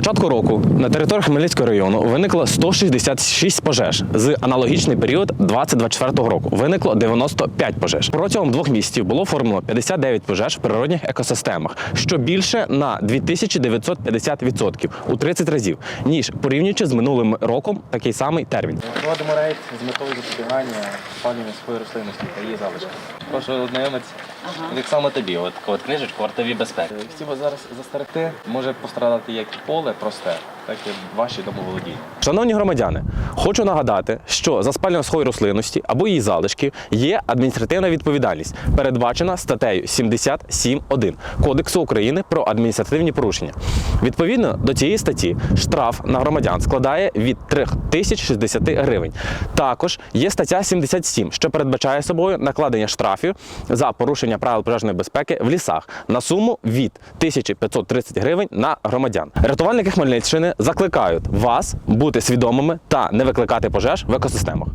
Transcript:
початку року на території Хмельницького району виникло 166 пожеж. З аналогічний період 2024 року виникло 95 пожеж. Протягом двох місяців було оформлено 59 пожеж в природних екосистемах, що більше на 2950% у 30 разів, ніж порівнюючи з минулим роком такий самий термін. Проводимо рейд з метою запобігання спалювання своєї рослинності та її залишки. Прошу ознайомець. Так само тобі, от, от книжечку «Вартові безпеки. Хотів зараз застерегти, може пострадати як поле просте, так і ваші домоволодіння. Шановні громадяни, хочу нагадати, що за спалювання сухої рослинності або її залишків є адміністративна відповідальність, передбачена статтею 77.1 Кодексу України про адміністративні порушення. Відповідно до цієї статті штраф на громадян складає від 3060 гривень. Також є стаття 77, що передбачає собою накладення штрафів за порушення правил пожежної безпеки в лісах на суму від 1530 гривень на громадян. Рятувальники Хмельниччини закликають вас бути свідомими та не викликати пожеж в екосистемах.